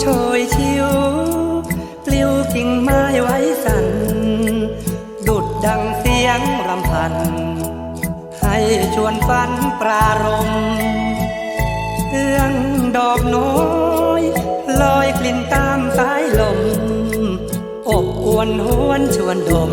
โชยชิวปลิวกิ่งไม้ไว้สั่นดุดดังเสียงรำพัน ให้ชวนฝันปรารมเอื้องดอกน้อยลอยกลิ่นตามสายลม อบอวนหวนชวนดม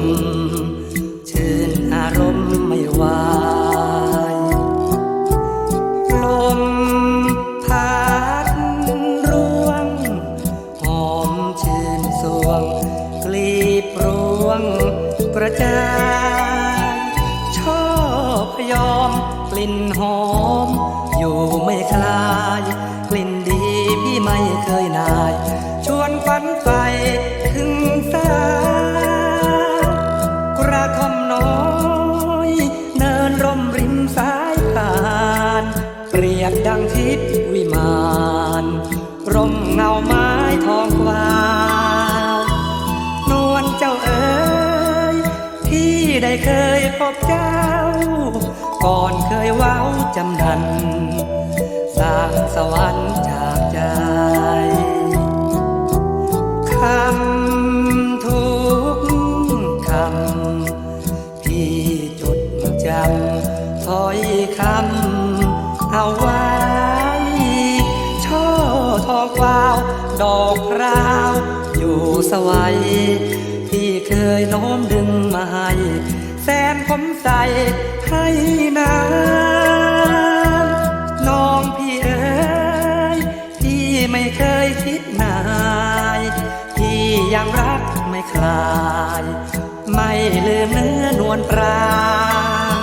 จาชอบพยอมกลิ่นหอม อยู่ไม่คลาย กลิ่นดีพี่ไม่เคยนาย ชวนฝันไฟถึงสากระทอมน้อยเนินร่มริมสายผ่านเปรียบดังทิพวิมานร่มเงาไม้ทองกวาวนวลเจ้าเอ๋ ได้เคยพบเจ้า ก่อนเคยเว้าจำนันสร้างสวรรค์จากใจคำทุกคำพี่จดจำถอยคำเอาไว้ช่อทองกวาว ดอกราว อยู่สวัย ที่เคยโน้มดึงมาให้แสนผมใส่ให้นานน้องพี่เอ๋ยที่ไม่เคยคิดนายที่ยังรักไม่คลาย ไม่ลืมเนื้อนวลปราง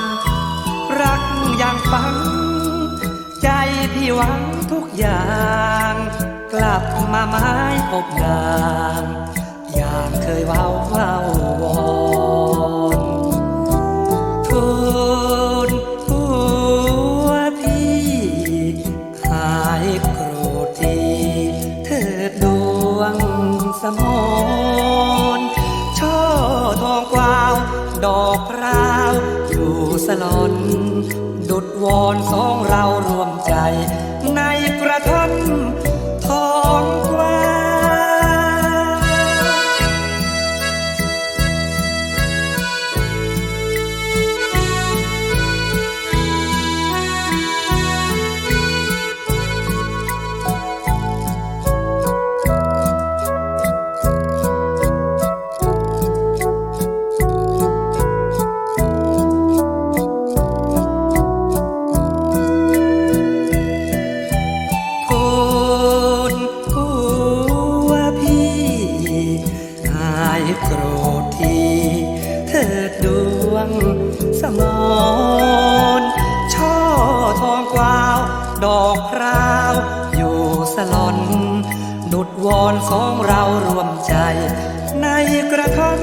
รักอย่างฝัง ใจพี่หวังทุกอย่าง กลับมาไม้อบนางอย่างเคยว้า ลอนดุดวอนสองเรา วอนของเรารวมใจ ในกระท่อม